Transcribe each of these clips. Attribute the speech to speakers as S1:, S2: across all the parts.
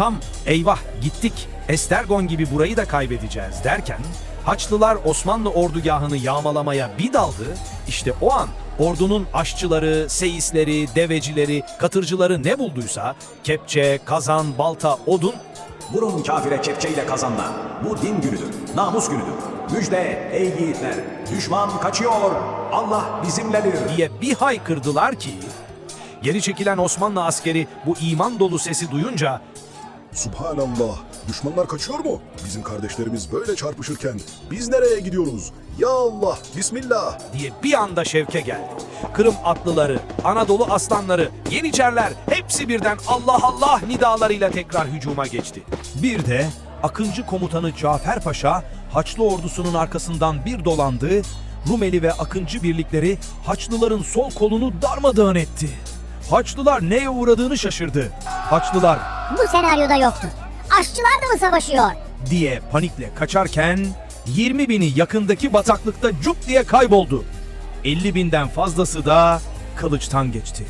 S1: Tam eyvah gittik Estergon gibi burayı da kaybedeceğiz derken Haçlılar Osmanlı ordugahını yağmalamaya bir daldı. İşte o an ordunun aşçıları, seyisleri, devecileri, katırcıları ne bulduysa kepçe, kazan, balta, odun
S2: Vurun kafire kepçeyle kazanla. Bu din günüdür, namus günüdür. Müjde ey yiğitler, düşman kaçıyor, Allah bizimledir.
S1: diye bir haykırdılar ki geri çekilen Osmanlı askeri bu iman dolu sesi duyunca
S3: Subhanallah. Düşmanlar kaçıyor mu? Bizim kardeşlerimiz böyle çarpışırken biz nereye gidiyoruz? Ya Allah, Bismillah.
S1: diye bir anda şevke geldi. Kırım atlıları, Anadolu aslanları, Yeniçerler hepsi birden Allah Allah nidalarıyla tekrar hücuma geçti. Bir de Akıncı komutanı Cafer Paşa Haçlı ordusunun arkasından bir dolandı. Rumeli ve Akıncı birlikleri Haçlıların sol kolunu darmadağın etti. Haçlılar neye uğradığını şaşırdı. Haçlılar
S4: Bu senaryoda yoktu. Aşçılar da mı savaşıyor?
S1: diye panikle kaçarken 20 bini yakındaki bataklıkta cup diye kayboldu. 50 binden fazlası da kılıçtan geçti.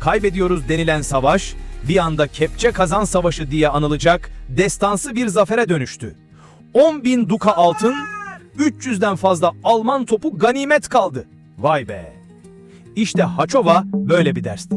S1: Kaybediyoruz denilen savaş bir anda kepçe kazan savaşı diye anılacak destansı bir zafere dönüştü. 10 bin duka altın, 300'den fazla Alman topu ganimet kaldı. Vay be! İşte Haçova böyle bir dersti.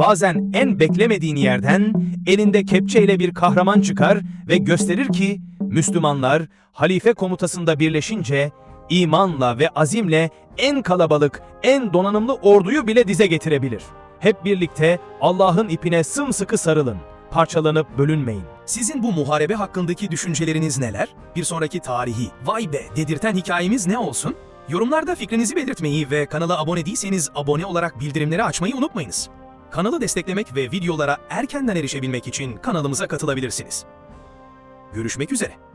S1: Bazen en beklemediğin yerden elinde kepçeyle bir kahraman çıkar ve gösterir ki Müslümanlar halife komutasında birleşince imanla ve azimle en kalabalık, en donanımlı orduyu bile dize getirebilir. Hep birlikte Allah'ın ipine sımsıkı sarılın. Parçalanıp bölünmeyin.
S5: Sizin bu muharebe hakkındaki düşünceleriniz neler? Bir sonraki tarihi, vay be dedirten hikayemiz ne olsun? Yorumlarda fikrinizi belirtmeyi ve kanala abone değilseniz abone olarak bildirimleri açmayı unutmayınız. Kanalı desteklemek ve videolara erkenden erişebilmek için kanalımıza katılabilirsiniz. Görüşmek üzere.